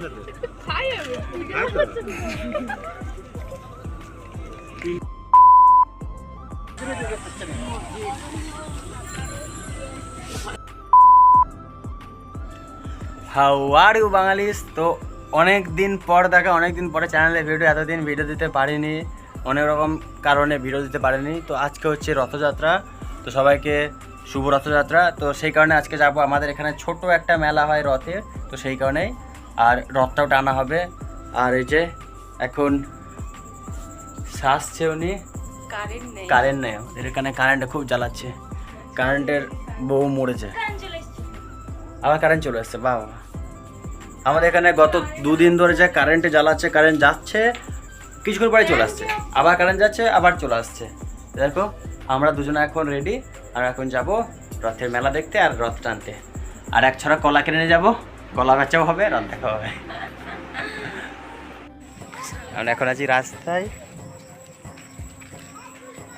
How are you বাঙালিস তো অনেক দিন পর দেখা অনেক দিন পরে চ্যানেলে ভিডিও এতদিন ভিডিও দিতে পারিনি, অনেক রকম কারণে ভিডিও দিতে পারিনি। তো আজকে হচ্ছে রথযাত্রা, তো সবাইকে শুভ রথযাত্রা। তো সেই কারণে আজকে যাব। আমাদের এখানে ছোট একটা মেলা হয় রথের, তো সেই কারণেই আর রথটাও টানা হবে। আর এই যে এখন শাসছে উনি। কারেন্ট নেই। ওদের এখানে কারেন্ট খুব জ্বালাচ্ছে। কারেন্টের বউ মরেছে। আবার কারেন্ট চলে আসছে বাবা। আমাদের এখানে গত দুদিন ধরে যে কারেন্টে জ্বালাচ্ছে কারেন্ট যাচ্ছে কিছুক্ষণ পরে চলে আসছে। আবার কারেন্ট যাচ্ছে আবার চলে আসছে। দেখো আমরা দুজনে এখন রেডি আর এখন যাব রথের মেলা দেখতে আর রথ টানতে। আর এক ছড়া কলা কিনে যাব। কলা বেচাও হবে রথ দেখা হবে। আমরা এখন আছি রাস্তায়।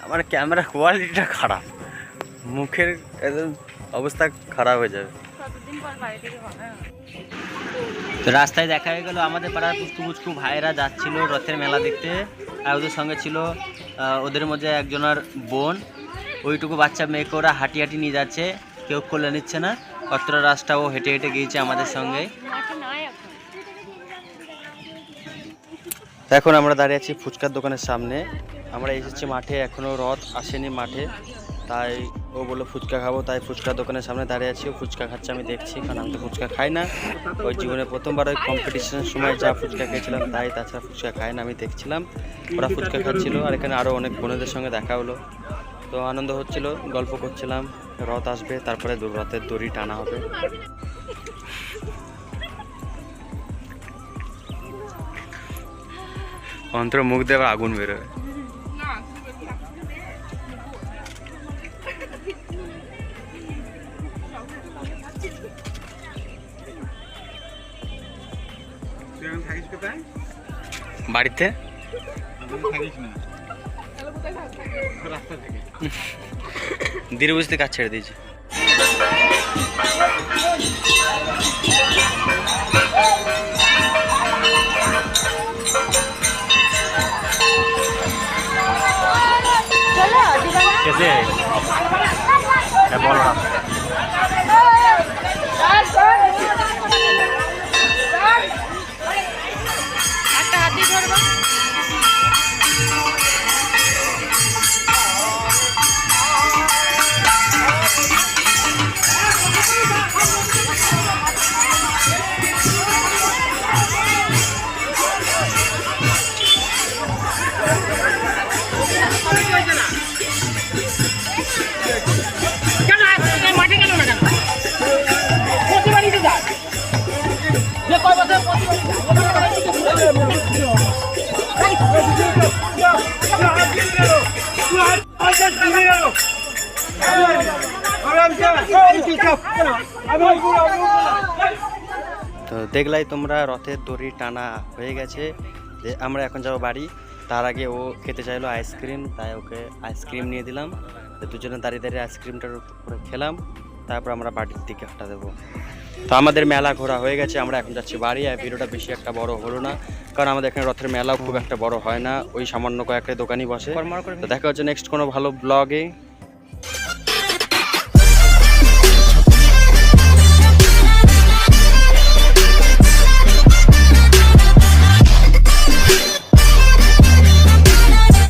আমার ক্যামেরা কোয়ালিটিটা খারাপ। মুখের একদম অবস্থা খারাপ হয়ে যাবে। হবে তো রাস্তায় দেখা হয়ে গেল আমাদের পাড়ার পুচকু পুচকু ভাইয়েরা যাচ্ছিল রথের মেলা দেখতে। আর ওদের সঙ্গে ছিল ওদের মধ্যে একজনের বোন। ওইটুকু বাচ্চা মেয়েকে ওরা হাঁটি হাঁটি নিয়ে যাচ্ছে কেউ কোলে নিচ্ছে না। অতটা রাস্তাও হেঁটে হেঁটে গিয়েছে আমাদের সঙ্গে। এখন আমরা দাঁড়িয়ে আছি ফুচকার দোকানের সামনে। আমরা এসেছি মাঠে এখনও রথ আসেনি মাঠে। তাই ও বলল, ফুচকা খাব। তাই ফুচকার দোকানের সামনে দাঁড়িয়ে আছি। ও ফুচকা খাচ্ছে, আমি দেখছি, কারণ আমি তো ফুচকা খাই না। ওই জীবনে প্রথমবার ওই কম্পিটিশনের সময় যা ফুচকা খেয়েছিলাম, তাই তাছাড়া ফুচকা খাই না, আমি দেখছিলাম। ওরা ফুচকা খাচ্ছিলো, আর এখানে আরও অনেক বোনেদের সঙ্গে দেখা হলো। তো আনন্দ হচ্ছিল, গল্প করছিলাম। রথ আসবে তারপরে রথের দড়ি টানা হবে। অন্তর মুখ দেবে আগুন বেরোবে বাড়িতে? ধীরে বুঝতে কাজ ছেড়ে দিয়েছে। তো দেখলাই তোমরা রথের দড়ি টানা হয়ে গেছে। যে আমরা এখন যাব বাড়ি। তার আগে ও খেতে চাইলো আইসক্রিম, তাই ওকে আইসক্রিম নিয়ে দিলাম। দুজনে দাঁড়িয়ে দাঁড়িয়ে আইসক্রিমটার উপরে খেলাম। তারপর আমরা বাড়ির দিকে হাঁটা দেবো। তো আমাদের মেলা ঘোরা হয়ে গেছে আমরা এখন যাচ্ছি বাড়ি আর ভিডিওটা বেশি একটা বড় হলো না কারণ আমাদের এখানে রথের মেলাও খুব একটা বড় হয় না ওই সামান্য কয়েকটা দোকানই বসে। তো দেখা হচ্ছে নেক্সট কোনো ভালো ব্লগে